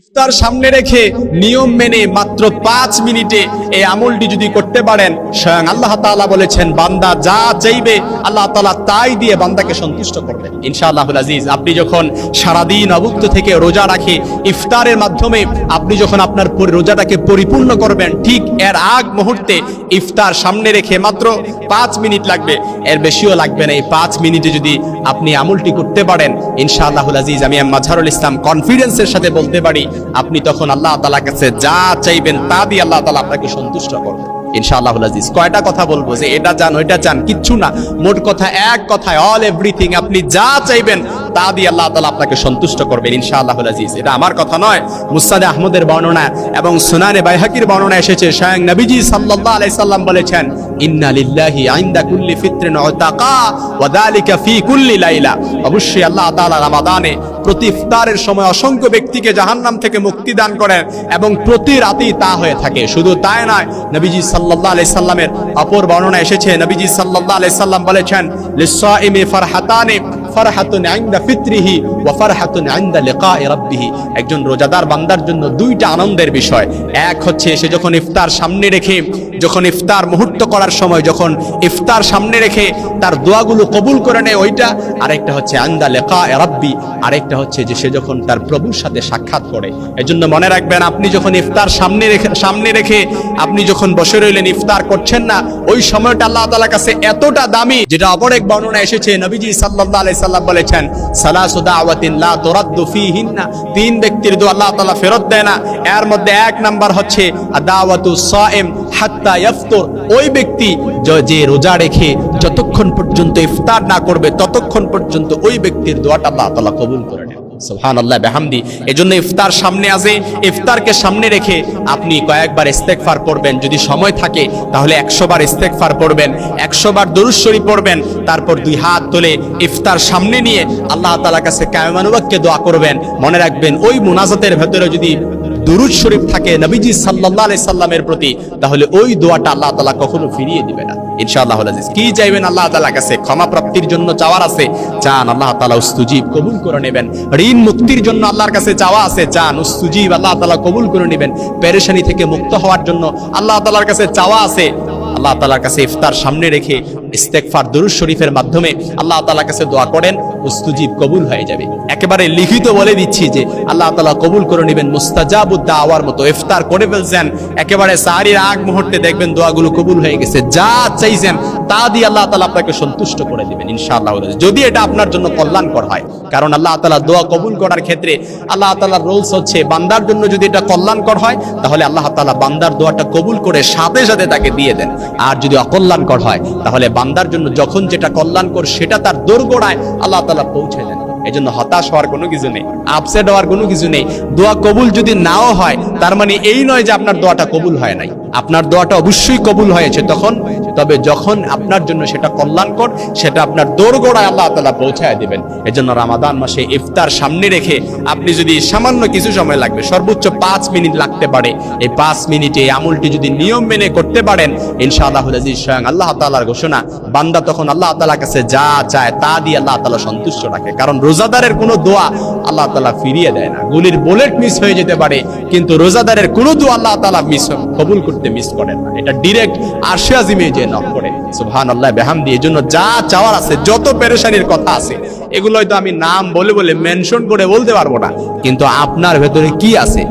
ইফতার সামনে রেখে নিয়ম মেনে মাত্র পাঁচ মিনিটে এই আমলটি যদি করতে পারেন, স্বয়ং আল্লাহ তাআলা বলেছেন, বান্দা যা চাইবে আল্লাহ তাআলা তাই দিয়ে বান্দাকে সন্তুষ্ট করবেন ইনশাআল্লাহুল আজিজ, আপনি যখন সারাদিন অভুক্ত থেকে রোজা রাখে, ইফতারের মাধ্যমে আপনি যখন আপনার রোজাটাকে পরিপূর্ণ করবেন, ঠিক এর আগ মুহূর্তে ইফতার সামনে রেখে মাত্র পাঁচ মিনিট লাগবে। এর বেশিও লাগবে না, এই পাঁচ মিনিটে যদি আপনি আমলটি করতে পারেন, ইনশাআল্লাহুল আজিজ, আমি মাঝারুল ইসলাম কনফিডেন্সের সাথে বলতে পারি আপনি তখন আল্লাহ তালার কাছে যা চাইবেন তা দিয়ে আল্লাহ তালা আপনাকে সন্তুষ্ট করবেন ইনশাআল্লাহ কয়টা কথা বলব যে এটা চান, ওইটা চান, কিচ্ছু না। মোট কথা এক কথায় অল আপনি যা চাইবেন তা দিয়ে আল্লাহ তাআলা আপনাকে সন্তুষ্ট করবেন, ইনশাআল্লাহুল আজিজ। এটা আমার কথা নয় মুসাদে আহমদের বর্ণনা এবং সুনানে বাইহাকির বর্ণনা এসেছে। স্বয়ং নবীজি সাল্লাল্লাহু আলাইহি সাল্লাম বলেছেন আল্লাহ সময় অসংখ্য ব্যক্তিকে জাহান্নাম থেকে মুক্তি দান করেন এবং প্রতি রাতেই তা হয়ে থাকে। শুধু তাই নয়, নবীজি অপর নবীজি বলেছেন একজন রোজাদার বান্দার জন্য দুইটা আনন্দের বিষয়। এক হচ্ছে সে যখন ইফতার সামনে রেখে যখন ইফতার মুহূর্ত করার সময় যখন ইফতার সামনে রেখে তার দোয়াগুলো কবুল করে নেয় ওইটা, আরেকটা হচ্ছে আন্দা লেখা রাব্বি, আরেকটা হচ্ছে যে সে যখন তার প্রভুর সাথে সাক্ষাৎ করে। এজন্য মনে রাখবেন, আপনি যখন ইফতার সামনে রেখে সামনে রেখে আপনি যখন বসে রইলেন, ইফতার করছেন না, ওই সময়টা আল্লাহ তাআলার কাছে এতটা দামি, যেটা অপর এক বর্ণনা এসেছে, নবীজি সাল্লাল্লাহু আলাই সাল্লাম বলেছেন তিন ব্যক্তির দোয়া আল্লাহ তাআলা ফেরত দেয় না, এর মধ্যে এক নাম্বার হচ্ছে ওই ব্যক্তি যে রোজা রেখে যতক্ষণ পর্যন্ত ইফতার না করবে, ততক্ষণ পর্যন্ত ওই ব্যক্তির দোয়াটা আল্লাহ কবুল করে ইফতার সামনে আসে, ইফতারকে সামনে রেখে আপনি কয়েকবার ইস্তেগফার করবেন যদি সময় থাকে, তাহলে 100 বার ইস্তেগফার পড়বেন 100 বার দরুদ শরীফ পড়বেন, তারপর দুই হাত তুলে ইফতার সামনে নিয়ে আল্লাহ তাআলার কাছে কায়মানুবাক্যে দোয়া করবেন। মনে রাখবেন, ওই মুনাজাতের ভেতরে যদি দুরুদ শরীফ থাকে নবীজি সাল্লাল্লাহু আলাইহি সাল্লামের প্রতি, তাহলে ওই দোয়াটা আল্লাহ তাআলা কখনো ফিরিয়ে দিবে না। ইনশাআল্লাহ আজিজ কি চাইবেন আল্লাহ তাআলার কাছে? ক্ষমা প্রাপ্তির জন্য চাওয়ার আছে? চান, আল্লাহ তাআলা উস্তুজিব কবুল করে নেবেন। ঋণ মুক্তির জন্য আল্লাহর কাছে চাওয়া আছে? চান, উস্তুজিব আল্লাহ তাআলা কবুল করে নেবেন। পেরেশানি থেকে মুক্ত হওয়ার জন্য আল্লাহ তাআলার কাছে চাওয়া আছে? আল্লাহ তাআলার কাছে ইফতার সামনে রেখে ইস্তেগফার দুরুদ শরীফের মাধ্যমে আল্লাহ তাআলার কাছে দোয়া করেন। উস্তুজিব কবুল হয়ে যাবে। একেবারে লিখিত বলে দিচ্ছি যে আল্লাহ তাআলা কবুল করে নেবেন মুস্তাজাবুদ দাওয়ার মতো, ইফতার করে ফেলছেন। একেবারে সারির আগ মুহূর্তে দেখবেন দোয়াগুলো কবুল হয়ে গেছে। যা চাইছেন তা দিয়ে আল্লাহ তাআলা আপনাকে সন্তুষ্ট করে দিবেন ইনশাআল্লাহ যদি এটা আপনার জন্য কল্যাণকর হয়, কারণ আল্লাহ তাআলা দোয়া কবুল করার ক্ষেত্রে আল্লাহ তাআলার রুলস হচ্ছে, বান্দার জন্য যদি এটা কল্যাণকর হয়, তাহলে আল্লাহ তালা বান্দার দোয়াটা কবুল করে সাথে সাথে তাকে দিয়ে দেন। আর যদি অকল্যাণকর হয়, তাহলে বান্দার জন্য যখন যেটা কল্যাণকর সেটা তার দোরগোড়ায় আল্লাহ তাআলা পৌঁছাইলেন। এই জন্য হতাশ হওয়ার কোনো কিছু নেই আপসেট হওয়ার কোনো কিছু নেই। দোয়া কবুল যদি নাও হয় তার মানে এই নয় যে আপনার দোয়াটা কবুল হয় নাই। আপনার দোয়াটা অবশ্যই কবুল হয়েছে তখন, তবে যখন আপনার জন্য সেটা কল্যাণকর, সেটা আপনার দোরগোড়ায় আল্লাহ তালা পৌঁছায় দিবেন। এজন্য রামাদান মাসে ইফতার সামনে রেখে আপনি যদি সামান্য কিছু সময় লাগবে, সর্বোচ্চ পাঁচ মিনিট লাগতে পারে। এই পাঁচ মিনিটে এই আমলটি যদি নিয়ম মেনে করতে পারেন ইনশাআল্লাহ আজিজ স্বয়ং আল্লাহ তালার ঘোষণা, বান্দা তখন আল্লাহ তালার কাছে যা চায় তা দিয়ে আল্লাহ তালা সন্তুষ্ট রাখে। কারণ রোজাদারের কোনো দোয়া আল্লাহ তালা ফিরিয়ে দেয় না। গুলির বুলেট মিস হয়ে যেতে পারে, কিন্তু রোজাদারের কোনো দোয়া আল্লাহ তালা মিস কবুল করতে মিস করেন না। এটা ডিরেক্ট আরশে আজিমে যে নক করে। সুবহান আল্লাহ বেহামদি, এই জন্য যা চাওয়ার আছে, যত পেরেশানির কথা আছে এগুলো হয়তো আমি নাম বলে বলে মেনশন করে বলতে পারব না। কিন্তু আপনার ভেতরে কি আছে?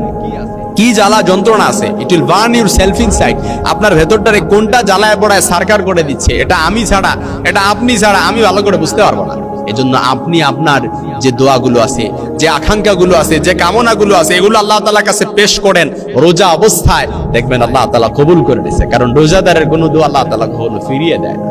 কি জ্বালা যন্ত্রণা আছে? It will burn yourself inside আপনার ভেতরটারে কোনটা জ্বালায় পড়ায় সারকার করে দিচ্ছে? এটা আমি ছাড়া, এটা আপনি ছাড়া আমি ভালো করে বুঝতে পারব না। এজন্য আপনি আপনার যে দোয়াগুলো আছে যে আকাঙ্ক্ষাগুলো আছে, যে কামনাগুলো আছে, এগুলো আল্লাহ তালার কাছে পেশ করেন রোজা অবস্থায়, দেখবেন আল্লাহ তালা কবুল করে দিয়েছে কারণ রোজাদারের কোনো দু আল্লাহ তালা কখনো ফিরিয়ে দেয় না।